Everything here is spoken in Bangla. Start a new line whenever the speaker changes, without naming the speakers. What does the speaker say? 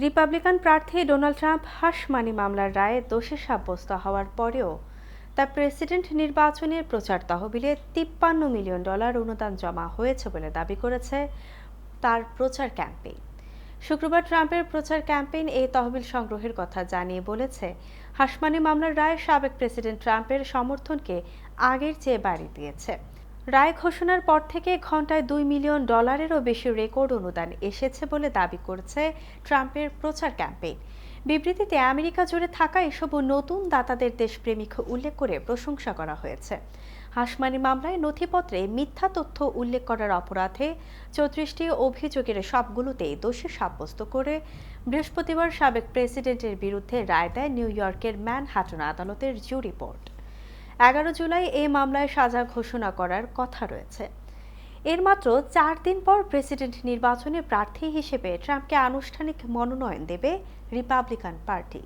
রিপাবলিকান প্রার্থী ডোনাল্ড ট্রাম্প হাসমানি মামলার রায়ে দোষী সাব্যস্ত হওয়ার পরেও তার প্রেসিডেন্ট নির্বাচনের প্রচার তহবিলে তিপ্পান্ন মিলিয়ন ডলার অনুদান জমা হয়েছে বলে দাবি করেছে তার প্রচার ক্যাম্পেইন। শুক্রবার ট্রাম্পের প্রচার ক্যাম্পেইন এই তহবিল সংগ্রহের কথা জানিয়ে বলেছে হাসমানি মামলার রায় সাবেক প্রেসিডেন্ট ট্রাম্পের সমর্থনকে আগের চেয়ে বাড়িয়ে দিয়েছে। রায় ঘোষণার পর থেকে ঘন্টায় দুই মিলিয়ন ডলারেরও বেশি রেকর্ড অনুদান এসেছে বলে দাবি করেছে ট্রাম্পের প্রচার ক্যাম্পেইন। বিবৃতিতে আমেরিকা জুড়ে থাকা এসব নতুন দাতাদের দেশপ্রেমিক উল্লেখ করে প্রশংসা করা হয়েছে। হাসমানি মামলায় নথিপত্রে মিথ্যা তথ্য উল্লেখ করার অপরাধে চৌত্রিশটি অভিযোগের সবগুলোতেই দোষী সাব্যস্ত করে বৃহস্পতিবার সাবেক প্রেসিডেন্টের বিরুদ্ধে রায় দেয় নিউ ইয়র্কের ম্যানহাটন আদালতের জুরি বোর্ড। এগারো জুলাই এই মামলায় সাজা ঘোষণা করার কথা রয়েছে। এর মাত্র চার দিন পর প্রেসিডেন্ট নির্বাচনে প্রার্থী হিসেবে ট্রাম্পকে আনুষ্ঠানিক মনোনয়ন দেবে রিপাবলিকান পার্টি।